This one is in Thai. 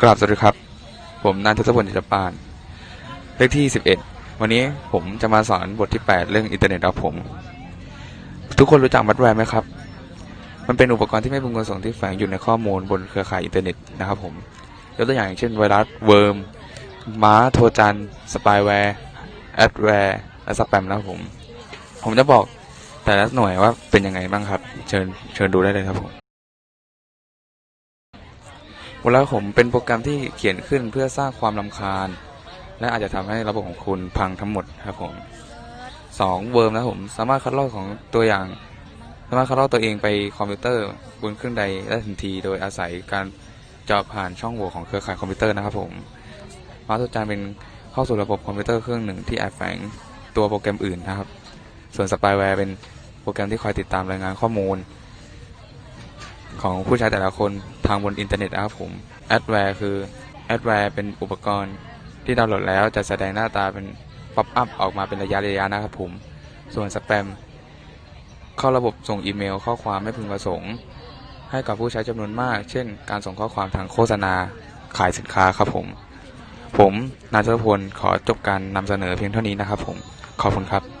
กราบสวัสดีครับ ผมนันทศพลจิตปานเลขที่ 11 วันนี้ผมจะมาสอนบทที่ 8 เรื่องอินเทอร์เน็ตครับผม ทุกคนรู้จักมัดแวร์ไหมครับ มันเป็นอุปกรณ์ที่ไม่พึงประสงค์ที่แฝงอยู่ในข้อมูลบนเครือข่ายอินเทอร์เน็ตนะครับผมยกตัวอย่างอย่างเช่นไวรัสเวิร์มม้าโทรจันสปายแวร์แอดแวร์และสแปมนะครับผม ผมจะบอกแต่ละหน่วยว่าเป็นยังไงบ้างครับ เชิญเชิญดูได้เลยครับผม วลาผมเป็นโปรแกรมที่เขียนขึ้นเพื่อสร้างความลำคาญ และอาจจะทำให้ระบบของคุณพังทั้งหมดครับผมสองเวิร์มนะผมสามารถคัดลอกของตัวอย่าง สามารถคัดลอกตัวเองไปคอมพิวเตอร์บนเครื่องใดได้ทันที โดยอาศัยการเจาะผ่านช่องโหว่ของเครือข่ายคอมพิวเตอร์นะครับผมมาตัวจานเป็นเข้าสู่ระบบคอมพิวเตอร์เครื่องหนึ่งที่แอบแฝงตัวโปรแกรมอื่นนะครับ ส่วนสปายแวร์เป็นโปรแกรมที่คอยติดตามรายงานข้อมูล ของผู้ใช้แต่ละคน ทางบนอินเทอร์เน็ตนะครับผมแอดแวร์คือแอดแวร์เป็นอุปกรณ์ที่ดาวน์โหลดแล้วจะแสดงหน้าตาเป็นป๊อปอัพออกมาเป็นระยะระยะนะครับผม ส่วนสแปมเข้าระบบส่งอีเมล ข้อความไม่พึงประสงค์ ให้กับผู้ใช้จำนวนมาก เช่น การส่งข้อความทางโฆษณาขายสินค้าครับผม ผมนายเจริญพลขอจบการนำเสนอเพียงเท่านี้นะครับผม ขอบคุณครับ